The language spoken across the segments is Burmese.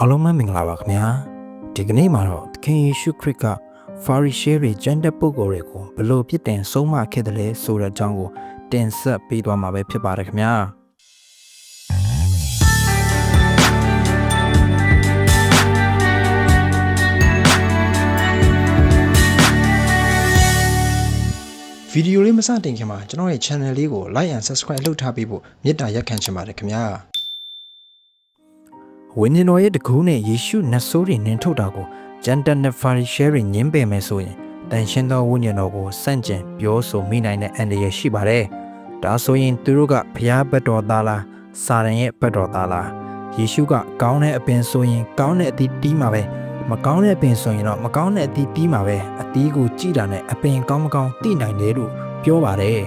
အားလုံးပဲမင်္ဂလာပါခင်ဗျာဒီကနေ့မှာတော့သခင်ယေရှုခရစ်ကဖာရီရှဲတွေကျမ်းတဲ့ပုဂ္ဂိုလ်တွေကိုဘယ်လို့ပြစ်တင်ဆုံးမခဲ့တယ်လဲဆိုတဲ့အကြောင်းကိုတင်ဆက်ပေးသွားမှာပဲဖြစ်ပါတယ်ခင်ဗျာဗီဒီယိုလေးမစတင်ခင်မှာကျွန်တော်ရဲ့ channel လေးကို like and subscribe လုပ်ထားပေးဖို့မေတ္တာရက်ခံချင်ပါတယ်ခင်ဗျာ ဝိညာဉ်တော်ရဲ့တကူနဲ့ယေရှုနတ်ဆိုးတွေနင်းထုတ်တာကိုကျမ်းတဲ့နဲ့ဖာရီရှဲတွေညင်းပယ်မယ်ဆိုရင်တန်ရှင်းသောဝိညာဉ်တော်ကိုစန့်ကျင်ပြောဆိုမိနိုင်တဲ့အန္တရာယ်ရှိပါတယ်ဒါဆိုရင်သူတို့ကဘုရားဘက်တော်သားလားစာရန်ရဲ့ဘက်တော်သားလားယေရှုကကောင်းတဲ့အပင်ဆိုရင်ကောင်းတဲ့အသီးတီးမှာပဲမကောင်းတဲ့အပင်ဆိုရင်တော့မကောင်းတဲ့အသီးတီးမှာပဲအသီးကိုကြည်တာနဲ့အပင်ကောင်းမကောင်းသိနိုင်တယ်လို့ပြောပါတယ်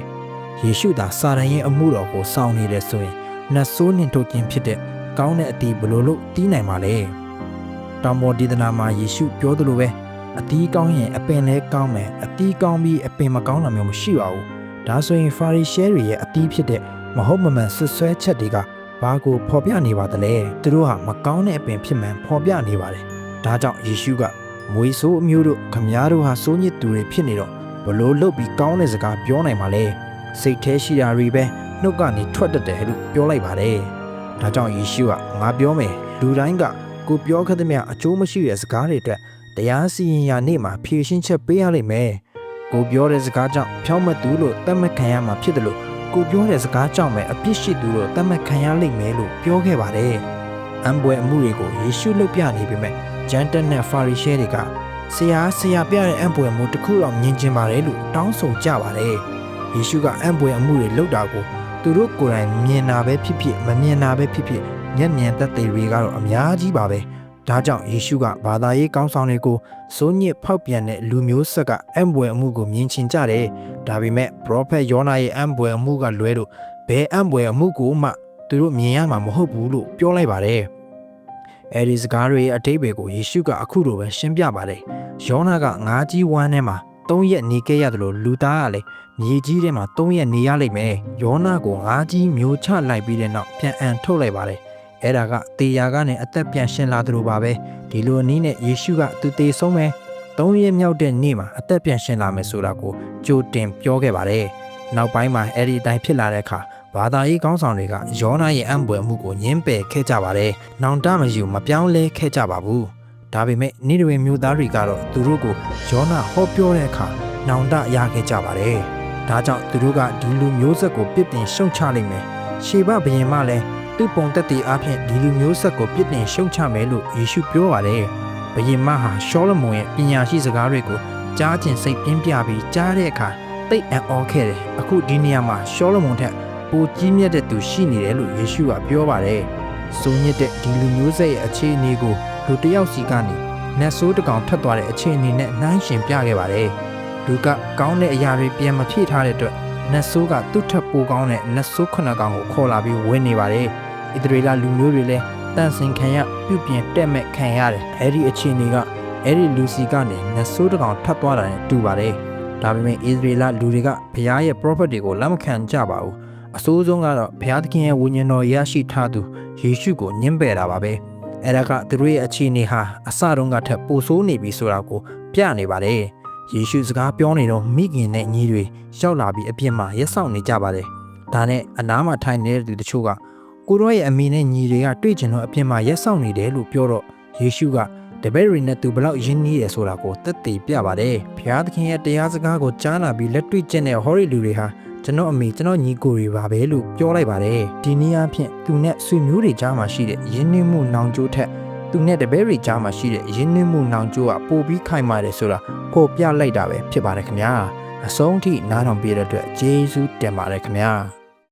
ယေရှုသာစာရန်ရဲ့အမှုတော်ကိုစောင့်နေတယ်ဆိုရင်နတ်ဆိုးနှင်ထုတ်ခြင်းဖြစ်တဲ့ ကောင်းတဲ့အသီးဘယ်လိုလုပ်တီးနိုင်မှာလဲတောင်ပေါ်ဒေသနာမှာယေရှုပြောသလိုပဲအသီးကောင်းရင်အပင်လည်းကောင်းမယ်အသီးကောင်းပြီးအပင်မကောင်းတာမျိုးမရှိပါဘူးဒါဆိုရင်ဖာရီရှဲတွေရဲ့အသီးဖြစ်တဲ့မဟုတ်မမှန်ဆွဆွဲချက်တွေကဘာကိုဖော်ပြနေပါသလဲသူတို့ဟာမကောင်းတဲ့အပင်ဖြစ်မှန်ဖော်ပြနေပါတယ်ဒါကြောင့်ယေရှုကမွေဆိုးအမျိုးတို့ခမည်းတော်ဟာစိုးညစ်သူတွေဖြစ်နေတော့ဘလို့လုတ်ပြီးကောင်းတဲ့စကားပြောနိုင်ပါလဲစိတ်แท้ရှိတာတွေပဲနှုတ်ကနေထွက်တတ်တယ်လို့ပြောလိုက်ပါတယ် ဒါကြောင့်ယေရှုကငါပြောမယ်လူတိုင်းကကိုပြောခဲ့သမျှအကျိုးမရှိတဲ့စကားတွေအတွက်တရားစီရင်ရာနေ့မှာဖြေရှင်းချက်ပေးရလိမ့်မယ်ကိုပြောတဲ့စကားကြောင့်ဖြောင်းမသူလို့တတ်မှတ်ခံရမှာဖြစ်တယ်လို့ကိုပြောတဲ့စကားကြောင့်ပဲအပြစ်ရှိသူလို့တတ်မှတ်ခံရလိမ့်မယ်လို့ပြောခဲ့ပါတယ်အံပွဲအမှုတွေကိုယေရှုလုပ်ပြနေပေမဲ့ဂျန်တက်နဲ့ဖာရီရှဲတွေကဆရာဆရာပြတဲ့အံပွဲအမှုတစ်ခုတော့မြင်ကျင်ပါတယ်လို့တောင်းဆိုကြပါတယ်ယေရှုကအံပွဲအမှုတွေလုပ်တာကို သူတို့ကိုယ်တိုင်မြင်တာပဲဖြစ်ဖြစ်မမြင်တာပဲဖြစ်ဖြစ်မျက်မြင်သက်သေတွေကတော့အများကြီးပါပဲဒါကြောင့်ယေရှုကဘာသာရေးကောင်းဆောင်တွေကိုစိုးညစ်ဖောက်ပြန်တဲ့လူမျိုးဆက်ကအံပွဲအမှုကိုမြင်ချင်ကြတယ်ဒါပေမဲ့ prophet ယောနာရဲ့အံပွဲအမှုကလွဲလို့ဘယ်အံပွဲအမှုကိုမှသူတို့မြင်ရမှာမဟုတ်ဘူးလို့ပြောလိုက်ပါတယ်အဲဒီစကားတွေရဲ့အတိတ်တွေကိုယေရှုကအခုလိုပဲရှင်းပြပါတယ်ယောနာကငါးကြီးဝမ်းထဲမှာ ၃ရက်နေခဲ့ရတယ်လို့လူသားကလည်းမြေကြီးထဲမှာ၃ရက်နေရလိမ့်မယ်ယောနာကိုငါးကြီးမျိုးချလိုက်ပြီးတဲ့နောက်ပြန်အန်ထုတ်လိုက်ပါတယ်အဲ့ဒါကတေယာကနေအသက်ပြန်ရှင်လာသလိုပါပဲဒီလိုအနည်းနဲ့ယေရှုကသူတေဆုံးမယ်၃ရက်မြောက်တဲ့နေ့မှာအသက်ပြန်ရှင်လာမယ်ဆိုတာကိုကြိုတင်ပြောခဲ့ပါတယ်နောက်ပိုင်းမှာအဲ့ဒီအတိုင်းဖြစ်လာတဲ့အခါဘာသာရေးကောင်းဆောင်တွေကယောနာရဲ့အံ့ဘွယ်မှုကိုညှင်းပယ်ခဲ့ကြပါတယ်။နောင်တမယူမပြောင်းလဲခဲ့ကြပါဘူး။ ဒါပေမဲ့နိဒဝင်မျိုးသားတွေကတော့သူတို့ကိုယောနာဟောပြောတဲ့အခါနောင်တရခဲ့ကြပါတယ်။ဒါကြောင့်သူတို့ကဒီလူမျိုးဆက်ကိုပြစ်တင်ရှုံချလိုက်မယ်။ရှေဘဘုရင်မလည်းသူ့ပုံသက်တည်အားဖြင့်ဒီလူမျိုးဆက်ကိုပြစ်တင်ရှုံချမယ်လို့ယေရှုပြောပါတယ်။ဘုရင်မဟာရှောလမုန်ရဲ့ပညာရှိစကားတွေကိုကြားကျင်စိတ်ပြင်းပြပြီးကြားတဲ့အခါသိတ်အံ့ဩခဲ့တယ်။အခုဒီနေရာမှာရှောလမုန်ထက်ပိုကြီးမြတ်တဲ့သူရှိနေတယ်လို့ယေရှုကပြောပါတယ်။ စုံညစ်တဲ့ဒီလူမျိုးဆက်ရဲ့အခြေအနေကိုလူတစ်ယောက်စီကနေနတ်ဆိုးတစ်ကောင်ထွက်သွားတဲ့အခြေအနေနဲ့နှိုင်းယှဉ်ပြခဲ့ပါတယ်။လူကကောင်းတဲ့အရာတွေပြန်မဖြည့်ထားတဲ့အတွက်နတ်ဆိုးကသူ့ထက်ပိုကောင်းတဲ့နတ်ဆိုးခုနှစ်ကောင်ကိုခေါ်လာပြီးဝင်နေပါတယ်။ဣသရေလလူမျိုးတွေလည်းတန့်စင်ခံရပြုပြင်တက်မဲ့ခံရတယ်။အဲ့ဒီအခြေအနေကအဲ့ဒီလူစီကနေနတ်ဆိုးတစ်ကောင်ထပ်သွားတာနဲ့တူပါတယ်။ဒါပေမဲ့ဣသရေလလူတွေကဘုရားရဲ့ prophet တွေကိုလက်မခံကြပါဘူး။ အဆိုးဆုံးကတော့ဘုရားသခင်ရဲ့ဝိညာဉ်တော်ရရှိထားသူယေရှုကိုညှင်းပယ်တာပါပဲအဲ့ဒါကသူတို့ရဲ့အခြေအနေဟာအစတုန်းကထက်ပိုဆိုးနေပြီဆိုတာကိုပြနေပါတယ်ယေရှုစကားပြောနေတော့မိခင်နဲ့ညီတွေရောက်လာပြီးအပြစ်မှာရက်ဆောင်နေကြပါတယ်ဒါနဲ့အနားမှာထိုင်နေတဲ့သူတချို့ကကိုရောရဲ့အမေနဲ့ညီတွေကတွေ့ကျင်တော့အပြစ်မှာရက်ဆောင်နေတယ်လို့ပြောတော့ယေရှုကတပည့်တွေနဲ့သူဘလောက်ယဉ်နီးတယ်ဆိုတာကိုသက်သေပြပါတယ်ဘုရားသခင်ရဲ့တရားစကားကိုကြားနာပြီးလက်တွေ့ကျင့်တဲ့ဟောရီလူတွေဟာ ကျွန်တော်အမေကျွန်တော်ညီကိုတွေပါပဲလို့ပြောလိုက်ပါတယ်ဒီနည်းအားဖြင့်သူနဲ့ဆွေမျိုးတွေကြားမှာရှိတဲ့ယဉ်နှင်းမှုနောင်ကျိုးထက်သူနဲ့တပည့်တွေကြားမှာရှိတဲ့ယဉ်နှင်းမှုနောင်ကျိုးကပိုပြီးခိုင်မာတယ်ဆိုတာကိုပြလိုက်တာပဲဖြစ်ပါတယ်ခင်ဗျာအဆုံးထိနားထောင်ပြတဲ့အတွက်ဂျေဇူးတင်ပါတယ်ခင်ဗျာ